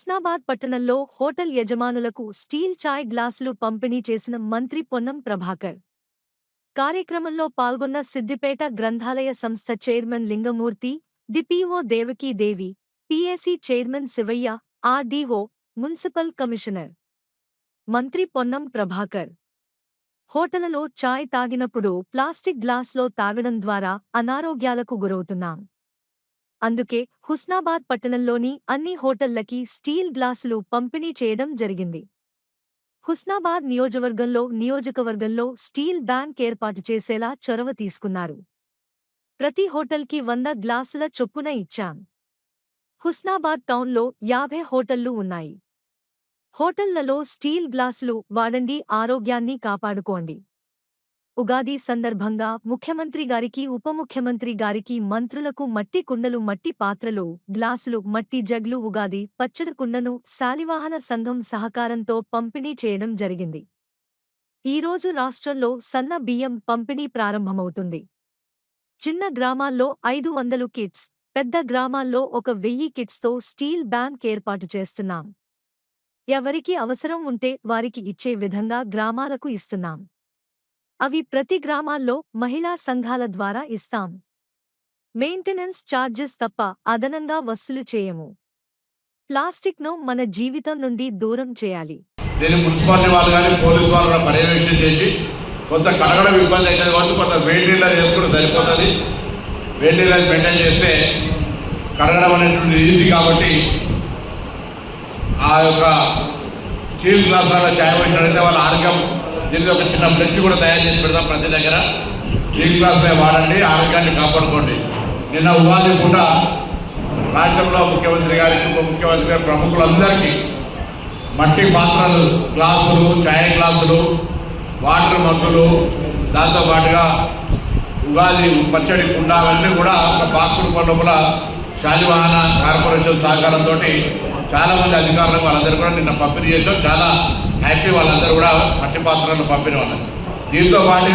హుస్నాబాద్ పట్టణంలో హోటల్ యజమానులకు స్టీల్ చాయ్ గ్లాసులు పంపిణీ చేసిన మంత్రి పొన్నం ప్రభాకర్. కార్యక్రమంలో పాల్గొన్న సిద్దిపేట గ్రంథాలయ సంస్థ chairman Lingamurthy DPO Devakidevi PAC chairman Shivaiah RDO municipal commissioner. మంత్రి పొన్నం ప్రభాకర్. హోటలలో చాయ్ తాగినప్పుడు ప్లాస్టిక్ గ్లాస్లో తాగడం ద్వారా అనారోగ్యాలకు గురవుతున్నాం. అందుకే హుస్నాబాద్ పట్టణంలోని అన్ని హోటళ్ళకి స్టీల్ గ్లాసులు పంపిణీ చేయడం జరిగింది. హుస్నాబాద్ నియోజకవర్గంలో నియోజకవర్గంలో స్టీల్ బ్యాంక్ ఏర్పాటు చేసేలా చొరవ తీసుకున్నారు. ప్రతి హోటల్కి వంద గ్లాసుల చొప్పున ఇచ్చాం. హుస్నాబాద్ టౌన్లో యాభై హోటళ్ళు ఉన్నాయి. హోటళ్ళలో స్టీల్ గ్లాసులు వాడండి ఆరోగ్యాన్ని కాపాడుకోండి. ఉగాది సందర్భంగా ముఖ్యమంత్రి గారికి ఉప ముఖ్యమంత్రి గారికి మంత్రులకు మట్టి కుండలు మట్టి పాత్రలు గ్లాసులు మట్టి జగ్లు ఉగాది పచ్చడి కుండను శాలివాహన సంఘం సహకారంతో పంపిణీ చేయడం జరిగింది. ఈరోజు రాష్ట్రంలో సన్న బియ్యం పంపిణీ ప్రారంభమవుతుంది. చిన్న గ్రామాల్లో ఐదు వందలు కిట్స్ పెద్ద గ్రామాల్లో ఒక వెయ్యి కిట్స్తో స్టీల్ బ్యాంక్ ఏర్పాటు చేస్తున్నాం. ఎవరికి అవసరం ఉంటే వారికి ఇచ్చే విధంగా గ్రామాలకు ఇస్తున్నాం. అవి ప్రతి గ్రామాల్లో మహిళా సంఘాల ద్వారా ఇస్తాం. మెయింటెనెన్స్ ఛార్జెస్ తప్ప అదనంగా వసూలు చేయము. ప్లాస్టిక్ను మన జీవితం నుండి దూరం చేయాలి. దీన్ని మున్సిపాలిటీ వాళ్ళు కానీ పోలీసు వాళ్ళు కూడా పర్యవేక్షణ చేసి కొంత కడగడం ఇబ్బంది అవుతుంది కాబట్టి కొంత వేడి నీళ్ళ చేసుకుంటే సరిపోతుంది. వేడి నీళ్ళ మెయింటైన్ చేస్తే కడగడం అనేటువంటి ఈజీ కాబట్టి ఆ యొక్క స్టీల్ గ్లాసులలో ఛాయ్ పెట్టినట్లయితే వాళ్ళ ఆరోగ్యం దీనికి ఒక చిన్న ఫ్లెక్స్ కూడా తయారు చేసి పెడతాం ప్రతి దగ్గర. స్టీల్ క్లాస్ వాడండి ఆరోగ్యాన్ని కాపాడుకోండి. నిన్న ఉగాది పూట రాష్ట్రంలో ముఖ్యమంత్రి గారికి ఉప ముఖ్యమంత్రి గారి ప్రముఖులందరికీ మట్టి పాత్రలు గ్లాసులు ఛాయ్ గ్లాసులు వాటర్ మగ్గులు దాంతోపాటుగా ఉగాది పచ్చడి కుండ కూడా ఒక బాక్స్ రూపంలో కూడా శాలివాహన కార్పొరేషన్ సహకారంతో చాలామంది అధికారులు అధికారులకు వాళ్ళందరూ కూడా నిన్న పంపిణీ చేసాం చాలా హ్యాపీ వాళ్ళందరూ కూడా మట్టి పాత్రలను పంపిన వాళ్ళు దీంతో పాటు